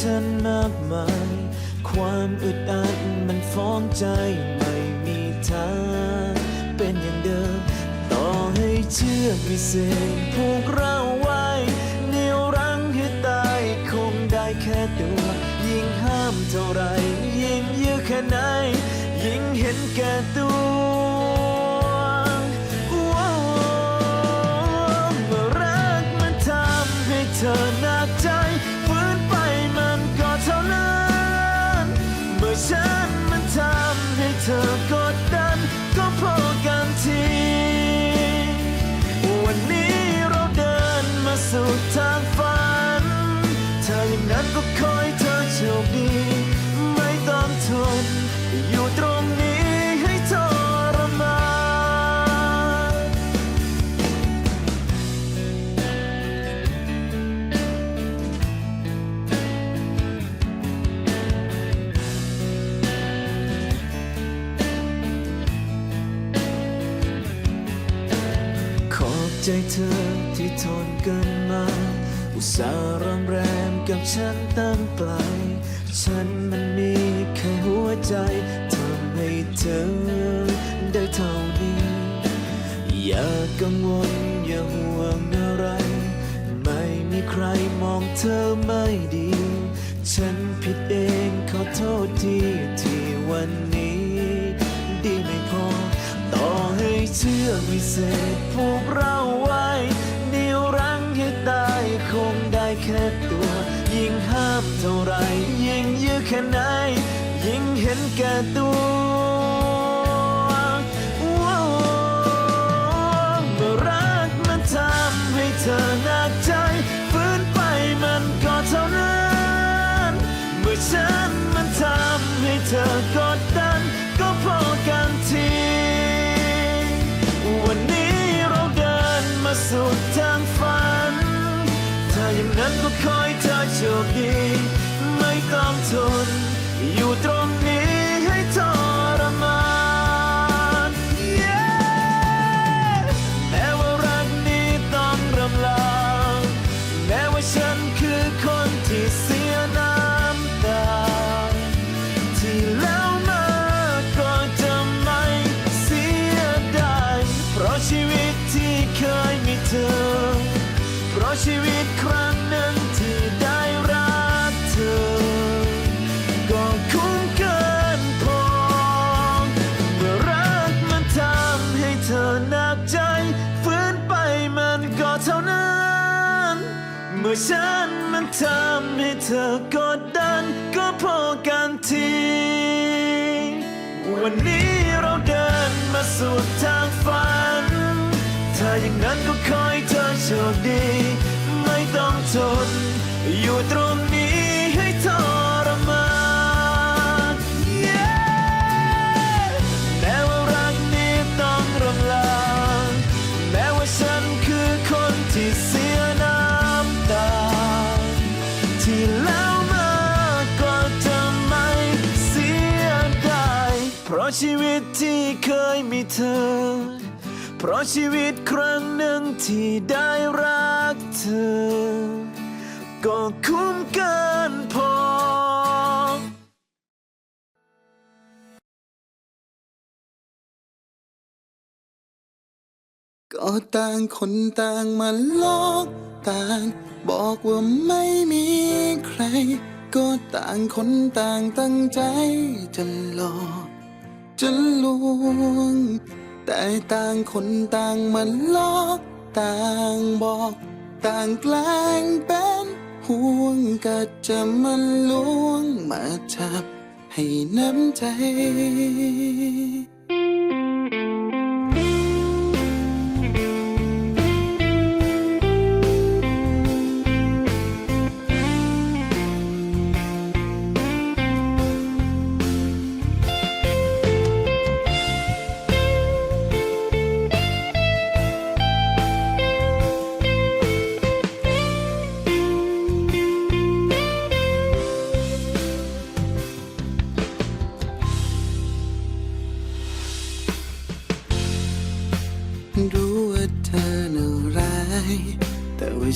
ฉันมากมาย ความอึดอัดมันฟ้องใจไม่มีทางเป็นอย่างเดิม ต่อให้เชื่อกวิเศษผูกเราไว้เหนียวรั้งให้ตายคงได้แค่ตัว ยิ่งห้ามเท่าไร ยิ่งยื้อแค่ไหน ยิ่งเห็นแก่ตัว ใจเธอที่ทนกันมา อุตส่าห์รำแรมกับฉันตั้งไกล ฉันมันมีแค่หัวใจทำให้เธอได้เท่านี้ อย่ากังวลอย่าห่วงอะไร ไม่มีใครมองเธอไม่ดี ฉันผิดเองขอโทษทีที่วันนี้ ดีไม่พอต่อให้ เชื่อวิเศษผูกเราไว้เหนียวรั้งยึดตายคงได้แค่ตัว ยิ่งห้ามเท่าไรยิ่งยื้อแค่ไหนยิ่งเห็นแก่ตัว นมาสู่ทางฝัน ถ้าอย่างนั้นก็คอยเธอโชคดี ไม่ต้องทนะชีวิตครั้งหนึ่งที่ได้รักเธอ ก็คุ้มเกินพอเมื่อรักมันทำให้เธอหนักใจฝืนไปมันก็เท่านั้น เมื่อฉันมันทำให้เธอกดดัน ก็พอกันที วันนี้เราเดินมาสู่ทางฝัน ถ้าอย่างนั้นก็ขอให้เธอโชคดี เธอ เพราะชีวิตครั้งหนึ่งที่ได้รักเธอ ก็คุ้มเกินพอก็ต่างคนต่างมาลอกต่าง บอกว่าไม่มีใคร ก็ต่างคนต่างตั้งใจจะหลอก จะลวง แต่ต่างคนต่างมันลอกต่างบอก ต่างแกล้งเป็นห่วงก็จะมันลวงมาจับให้น้ำใจ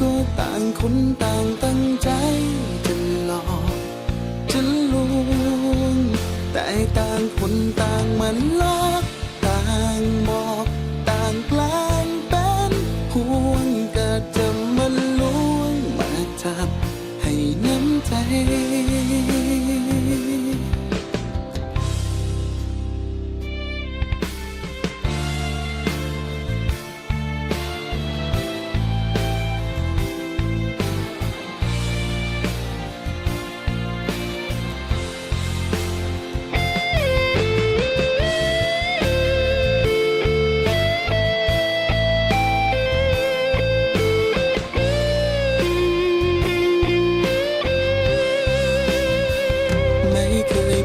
ก็ต่างคนต่างตั้งใจจะหลอกจะลวงแต่ต่างคนต่างมันลอกต่างบอกต่างแกล้งเป็นห่วงก็จะมันลวงมาจับให้น้ำใจ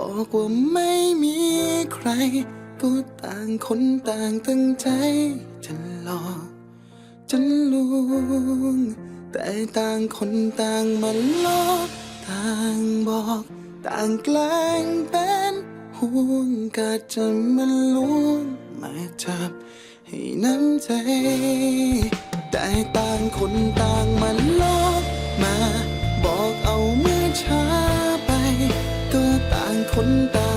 บอกว่าไม่มีใคร ก็ต่างคนต่างตั้งใจ จะหลอกจะลวง แต่ต่างคนต่างมันลอกต่างบอก ต่างแกล้งเป็นห่วงก็จะมันลวงมาจับให้น้ำใจ แต่ต่างคนต่างมันลอก คนต่า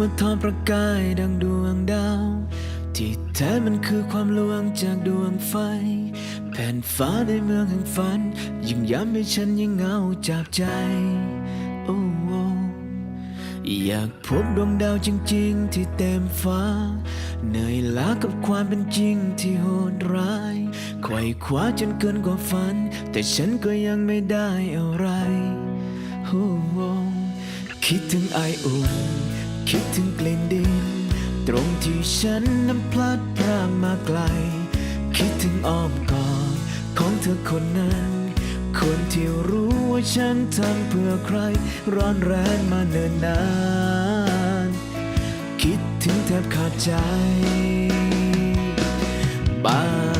ว่าทอประกายดังดวงดาว ที่แท้มันคือความลวงจากดวงไฟ แผ่นฟ้าในเมืองแห่งฝัน ยิ่งย้ำให้ฉันยิ่งเหงาจากใจโอ้โอ้อยากพบดวงดาวจริง ๆ ที่เต็มฟ้า เหนื่อยล้ากับความเป็นจริงที่โหดร้ายไขว่คว้าจนเกินกว่าฝัน แต่ฉันก็ยังไม่ได้อะไรโอ้โอ้คิดถึงไออุ่น คิดถึงกลิ่นดิน ตรงที่ฉันนั้นพลัดพรากมาไกล คิดถึงอ้อมกอดของเธอคนนั้น คนที่รู้ว่าฉันทำเพื่อใคร ร้อนแรงมาเนิ่นนาน คิดถึงแทบขาดใจบ้านนี้ไม่รู้ว่า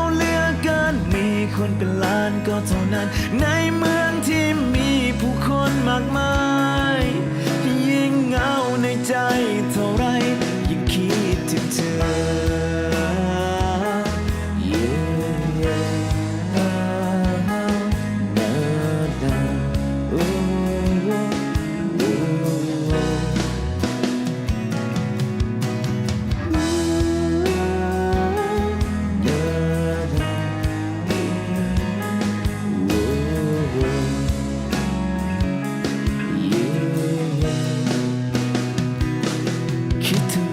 คนเป็นล้านก็เท่านั้น ในเมืองที่มีผู้คนมากมาย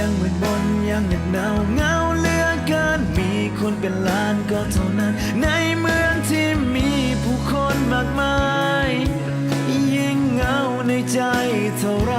ยังมืดมนยังเหน็บหนาวเงาเหลือเกิน มีคนเป็นล้านก็เท่านั้น ในเมืองที่มีผู้คนมากมาย ยิ่งเหงาในใจเท่าไร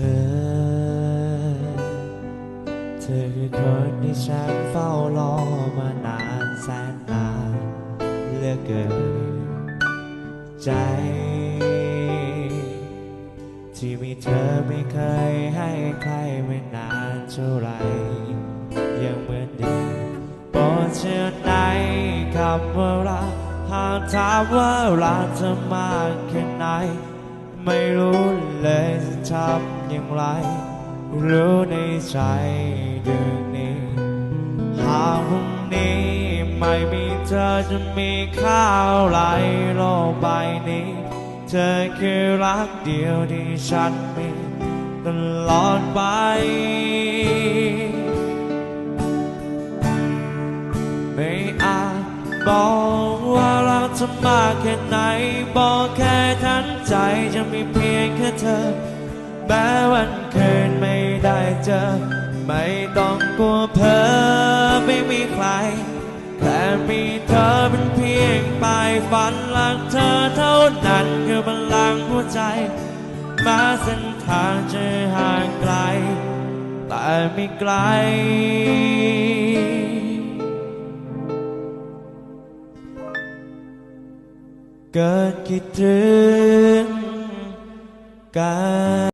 อ เธอคือคนที่ฉันเฝ้ารอมานานแสนนานเหลือเกินใจ ที่มีเธอไม่เคยให้ใครไม่นานเท่าไรยังเหมือนเดิมโปรดเชื่อในคำว่ารักหากถามว่ารักเธอมากแค่ไหน ไม่รู้เลยจะทำ อย่างไร รู้ในใจเดือนนี้ หากพรุ่งนี้ไม่มีเธอจะมีข้าวไหลโลกใบนี้ เธอคือรักเดียวที่ฉันมีตลอดไปไม่อาจบอกว่ารักเธอมากแค่ไหน บอกแค่ทั้งใจจะมีเพียงแค่เธอ แม้วันคืนไม่ได้เจอ ไม่ต้องกลัวเพ้อไม่มีใครแค่มีเธอเป็นเพียงปลายฝันหลักเธอเท่านั้นคือพลังหัวใจแม้เส้นทางจะห่างไกล แต่ไม่ไกลเกิดคิดถึงกัน